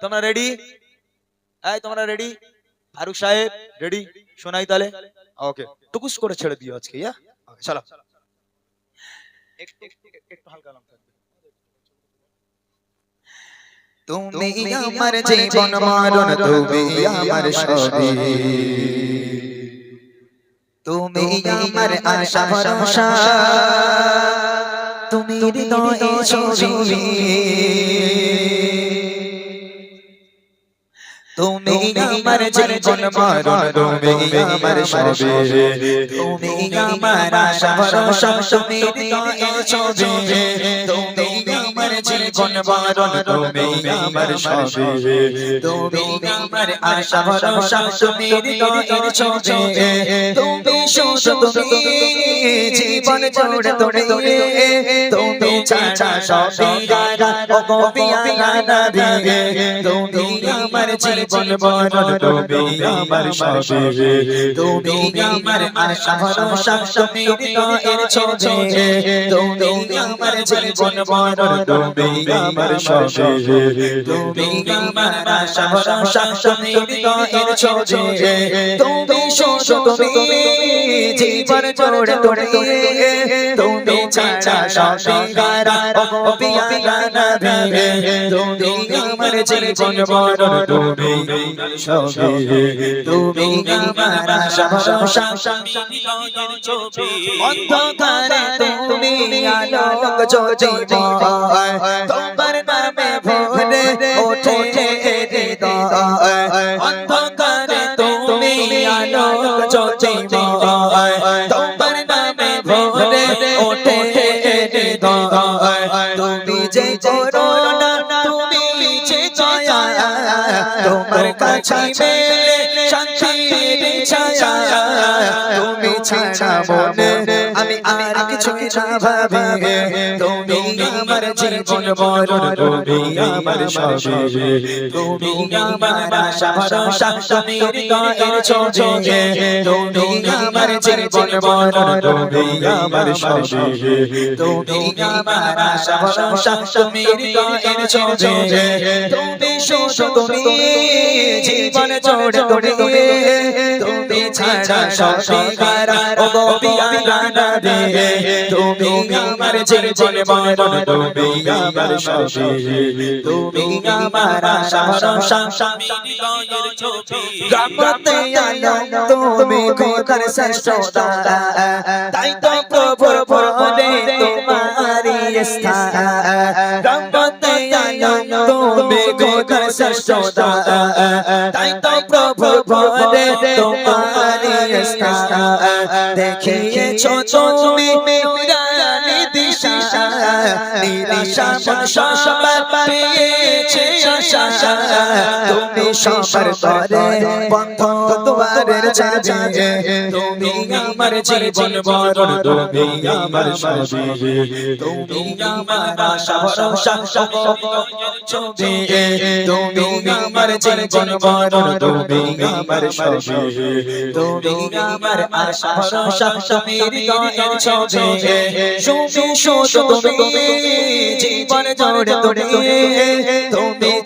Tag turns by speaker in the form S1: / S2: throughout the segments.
S1: তোমরা রেডি এই তোমরা রেডি ফারুক সাহেব রেডি শোনাই তাহলে। ওকে টুকুস করে ছেড়ে দিও আজকে ইয়া? চলো। একটু একটু হালকা নাম
S2: তুমি আমার জীবন মরণ তুমি আমার সবই তুমি আমার আশা ভরসা। তুমি হৃদয়ে ছবি। তুমি আমার জীবন মরণ তুমি আমার সবই তুমি আমার আশা ভরসা তুমি তো ছবি তুমি জীবন মরণ তুমি আমার সবই তুমি আমার আশা, ভরসা তুমি হৃদয়ে ছবি তুমি শুধু তুমি জীবন জোড়ে তুমি তুমি ছাড়া সবই গারা ও গোপিয়া নবী তুমি আমার জীবন মরণ তুমি আমার সবই তুমি আমার আশা, ভরসা তুমি হৃদয়ের ছবি তুমি আমার জীবন মরণ তুমি আমার সবই তুমি আমার আশা ভরসা তুমি হৃদয়ের ছবি তুমি শুধু তুমি জীবন জোড়ে তুমি তুমি ছাড়া সবই গারা ও গোপিয়া নবী তুমি আমার জীবন মরণ তুমি আমার তুমি আমার আশা ভরসা অন্ধকারে তুমি আলোক জ্যোতির্ময় তোমার নামে ভোরে ওঠে তোমার কাছে মেলে শান্তির ছায়া তুমি ছাড়া মনে আমি আর কিছু না ভাবি তুমি আমার জীবন মরণ তুমি আমার সবই তুমি আমার আশা ভরসা, তুমি হৃদয়ের ছবি তুমি আমার জীবন মরণ তুমি আমার সবই তুমি আমার আশা ভরসা, তুমি হৃদয়ের ছবি তুমি শুধু তুমি জীবন জোড়ে তুমি। তুমি ছাড়া সবই গারা ও গোপিয়া নবী তুমি আমার জীবন মরণ তুমি আমার সবই তুমি আমার আশা ভরসা স্বামী হৃদয়ের ছবি। রহমতে আলম তুমি খোদার শ্রেষ্ঠ দাতা তাই তো প্রভুর ভরে তোমারি স্থান। রহমতে আলম তুমি খোদার শ্রেষ্ঠ দাতা তাই তো প্রভু ভরে তোমারি দেখিয়েছো তুমি নুরানি দিশা মন সবার পেয়েছে আশা, তুমি সবার তরে বন্ধ দুয়ারের চাবি তুমি আমার জীবন মরণ তুমি আমার সবই তুমি আমার আশা তুমি আমার জীবন মরণ তুমি আমার সবই তুমি আমার আশা, ভরসা তুমি হৃদয়ের ছবি। শুধু শুধু তুমি, জীবন জোড়ে তুমি। তুমি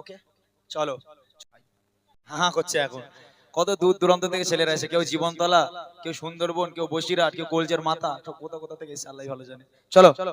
S1: ওকে চলো। হ্যাঁ করছে এখন। কত দূর দূরান্ত থেকে ছেলেরা এসে, কেউ জীবনতলা, কেউ সুন্দরবন, কেউ বসিরহাট, কেউ গোলজের মাথা, সব কোথা কোথা থেকে এসে আল্লাহ ভালো জানে। চলো চলো।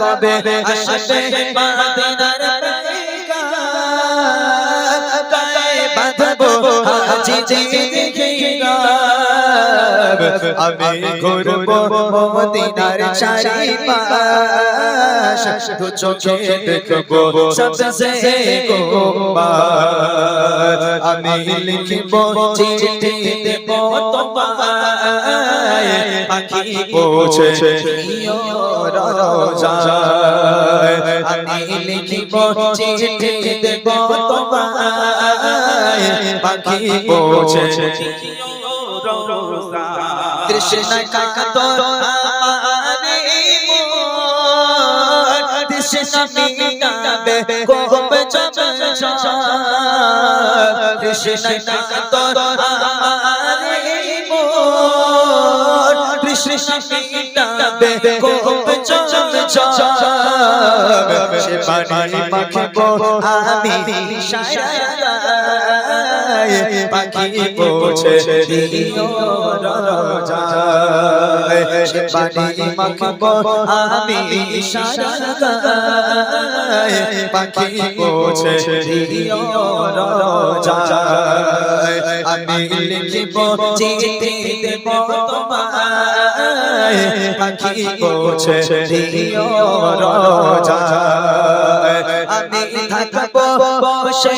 S2: কবে আসবে মদিনার প্রেমিকা? কায় বাঁধবো হাজি জি আমি ঘুরব মদিনার চারিপাশ দু চোখে দেখব সবসে গোবার আমি লিখিব চিঠি দেব তোমায় পাখি পৌঁছে আমি লিখিব চিঠি দেব তোমায় পাখি পৌঁছে কৃষ্ণ কাকাতর আমারে মোর। কৃষ্ণ মিটাবে কোপ কৃষ্ণ কাকাতর আমারে মোর। কৃষ্ণ মিটাবে কোপ সে পানি মাখিব, আমি সারায় পাখি পৌঁছে দিও পানি আমি পাখি পৌঁছে আমি লিখিব পাখি পৌঁছে আমি থাকব বসে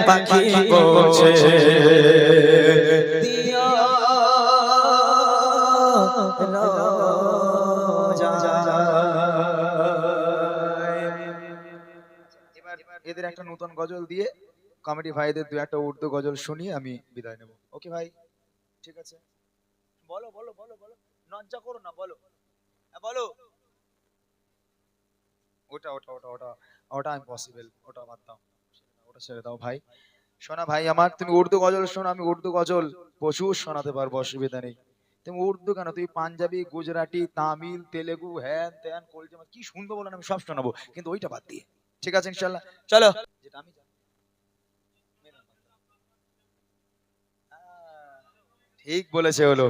S2: পাখি পাখি
S1: এদের একটা নতুন গজল দিয়ে কমেডি ভাইদের দু একটা উর্দু গজল শুনিয়ে আমি বিদায় নেব। ওকে ভাই? ঠিক আছে? বলো বলো বলো বলো। লজ্জা করো না বলো। হ্যাঁ, বলো। ওটা ওটা ওটা ওটা ওটা ইম্পসিবল ওটা বাদ দাও। ওটা ছেড়ে দাও ভাই। শোনা ভাই আমার তুমি উর্দু গজল শোনো আমি উর্দু গজল প্রচুর শোনাতে পারব অসুবিধা নেই। তুমি উর্দু কেন? তুমি পাঞ্জাবি গুজরাটি তামিল তেলেগু হ্যান ত্যান কলজামা কি শুনব বলো না আমি সব শোনাবো। কিন্তু ওইটা বাদ দিয়ে। ঠিক আছে ইনশাল্লাহ চলো। যেটা আমি জানি। আহ, ঠিক বলেছে হলো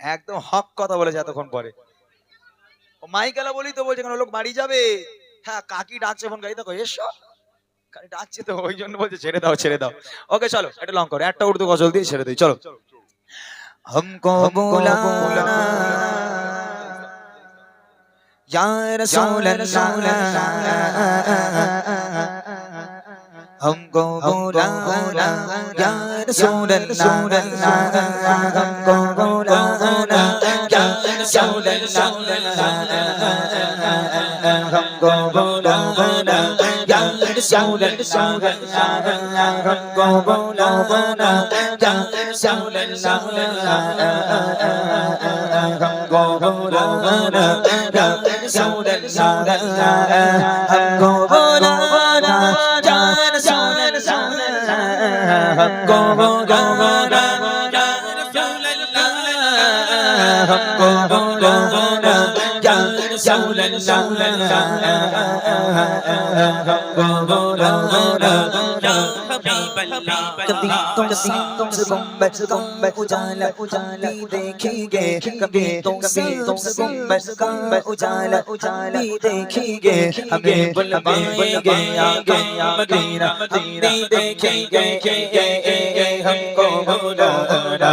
S1: একদম হক কথা বলেছে এতক্ষণ পরে ও মাইকেলা বলি তো বলছে কেন লোক বাড়ি যাবে হ্যাঁ কাকি ডাকছে ফোন গাড়ি দেখো এসো কাকি ডাকছে তো ওই জন্য বলছে ছেড়ে দাও ছেড়ে দাও ওকে চলো এটা লং করো একটা উর্দু গজল দিয়ে ছেড়ে দিই চলো
S2: हमको बुलाना या रसूल हमको बुलाना या रसूल हमको बुलाना या रसूल हमको बुलाना या रसूल हमको बुलाना या रसूल हमको बुलाना या रसूल हमको Go, go, go, go, हमको बुलाना या रसूल हमको बुलाना या कभी तुमसे तुमसे गुम्बद गुम्बद उजाला उजाला देखेंगे कभी तुमसे तुमसे गुम्बद गुम्बद उजाला उजाला देखेंगे हमें बुलवाएंगे आगे मदीना मदीना देखेंगे हमको बुलाना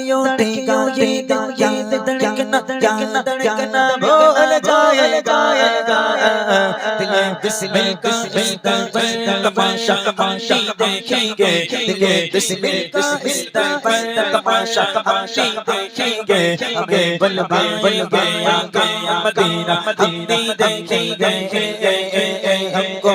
S2: तड़के उठे गाए गाए धड़कना धड़कना धड़कना भूल जाएगा दिले बिस्मिल का बिस्मिल पर तमाशा तमाशा देखेंगे दिले बिस्मिल का बिस्मिल पर तमाशा तमाशा देखेंगे हमें बल बल बल गया गया मदीना मदीना देखेंगे हमको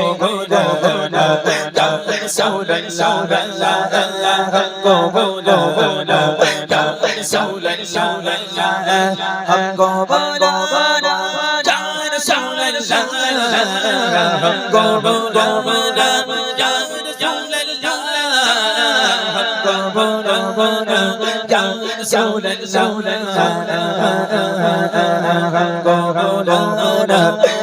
S2: sâu lên sâu lên la la la hân cô bơ đơ bơ đơ bơ đơ sâu lên sâu lên la
S3: la hân cô
S2: bơ đơ bơ đơ cha nó sâu lên sâu lên la la hân cô bơ đơ bơ đơ cha nó sâu lên
S1: sâu lên la hân cô bơ
S2: đơ bơ đơ cha nó sâu lên sâu lên la la hân cô bơ đơ bơ đơ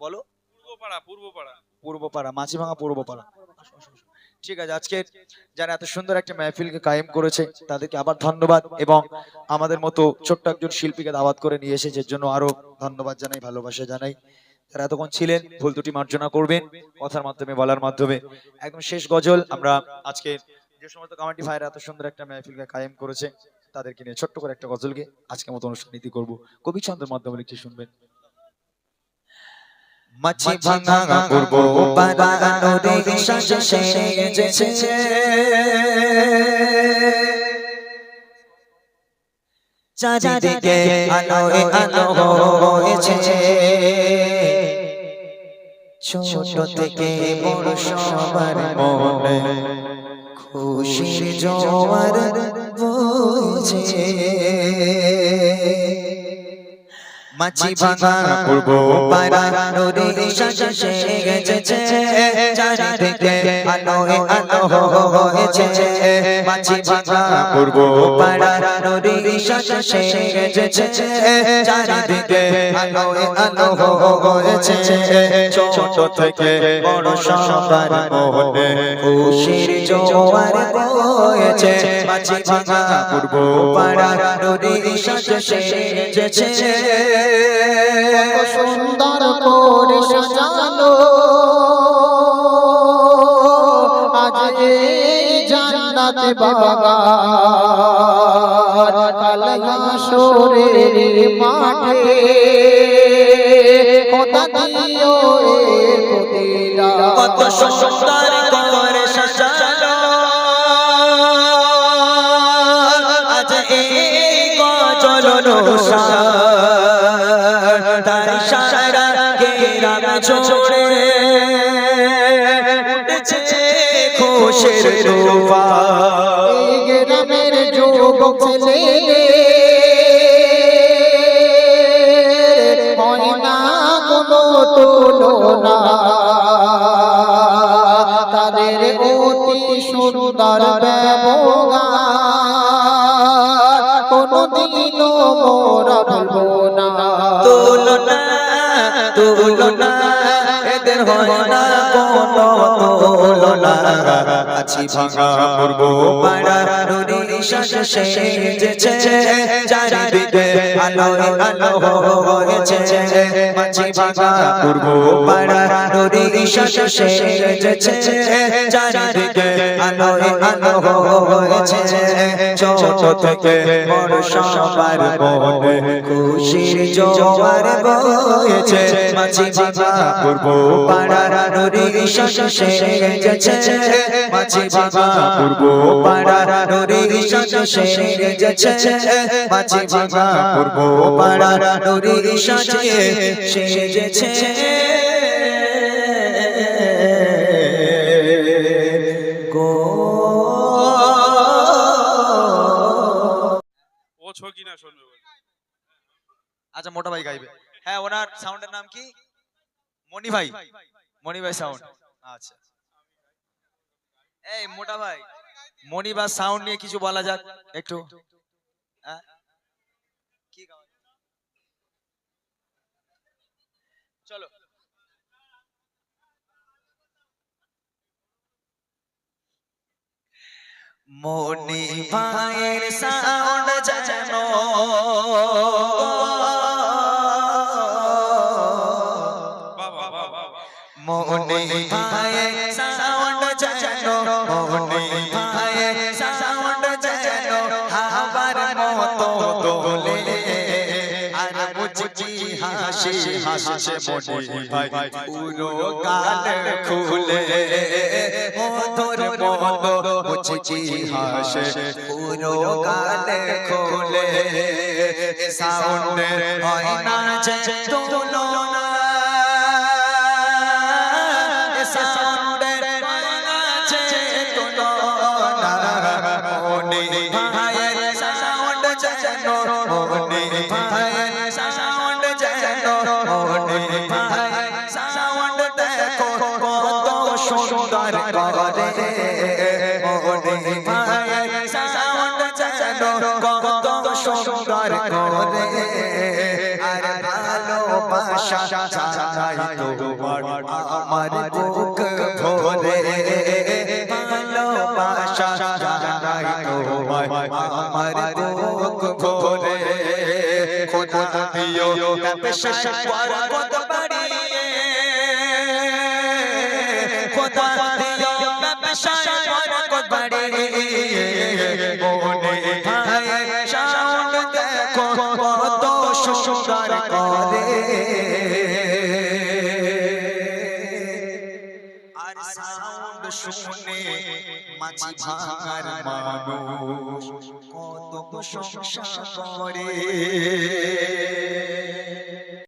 S1: বলো
S3: পূর্বপাড়া। পূর্বপাড়া
S1: পূর্বপাড়া। মাছিভাঙা পূর্বপাড়া। ঠিক আছে আজকে যারা এত সুন্দর একটা মেহফিলকে কায়েম করেছে, তাদেরকে আবার ধন্যবাদ এবং আমাদের মতো ছোট্ট একজন শিল্পীকে দাওয়াত করে নিয়ে এসেছে জন্য আরও ধন্যবাদ জানাই, ভালোবাসা জানাই। যারা এতক্ষণ ছিলেন, ভুল দুটি মার্জনা করবেন, কথার মাধ্যমে, বলার মাধ্যমে। একদম শেষ গজল, আমরা আজকে যে সমস্ত কমিটি ভাইরা এত সুন্দর একটা মেহফিলকে কায়েম করেছে, তাদেরকে নিয়ে ছোট্ট করে একটা গজলকে আজকে মতো অনুষ্ঠান নীতি করব। কবি ছন্দের মাধ্যমে লিখে শুনবেন।
S2: মাছি ভাঙা পূর্ব চারিদিকে আলোয় আলো হয়েছে। ছোট থেকে বড় সবার মনে খুশির জোয়ার বইছে। মাছি ভাঙা পূর্ব পাড়া নদী সাজে সেজেছে চারিদিকে আলো আলো হয়েছে মাছি ভাঙা পূর্ব পাড়া নদী চারিদিকে আলো আলো হয়েছে। ছোট থেকে বড় সবার মনে। খুশির জোয়ার বয়েছে মাছি ভাঙা পূর্ব পাড়া নদী
S4: সুন্দর করে সাজানো জান্নাত বাগান কাল হাসরের মাঠে। খোদা দিও এ প্রতিলা
S2: কত সুন্দর করে সাজানো। আজ এই গজল তার সারা গেরাম জোড়ে খুশের তোফা
S4: গ্রামের যুবক ছেলে। হয় না কোনো তুলনা। তাদের অতি সুন্দর ব্যবহার। কোনদিনও মোরা না।
S2: তুলনা তুলনা। এদের হয় না কোনো তুলনা আছি ভাঙা পূর্ব পাড়া ছোট থেকে বড় সবার মনে। খুশির জোয়ার বয়েছে মাছি ভাঙা পূর্ব পাড়া নদী শাসে সেজেছে মাছি ভাঙা পূর্ব পাড়া নদী শাসে সেজেছে মাছি ভাঙা পূর্ব পাড়া নদী শাসে সেজেছে।
S3: কিনা শুনবে
S1: আচ্ছা মোটা ভাই গাইবে। হ্যাঁ ওনার সাউন্ডের নাম কি? মনি ভাই। মনি ভাই সাউন্ড আচ্ছা। এই মোটা ভাই মনি বা সাউন্ড নিয়ে কিছু বলা যাক একটু। হ্যাঁ? চলো।
S2: মনি ভাইয়ের সাউন্ড
S3: বাবা
S2: মনি ভাইয়ের সাউন্ড যেন মনি ভাইয়ের সাউন্ড যেন হাবার মতো দোলে। আর মুচকি হাসি হাসছে মনি ভাই। পুরো গাল খুলে। মধুর মতো মুচকি হাসে পুরো গাল খুলে সাউন্ড হয় না যে তুলনা সুন্দর করে আর ভালোবাসা চাই তোমার আমার বুক ভরে ভালোবাসা চাই তোমার আমার বুক ভরে খোদা দিও ব্যবসা বরকত বাড়িয়ে খোদা মাঝি ভাঙার মানুষ। কত প্রশংসা করে।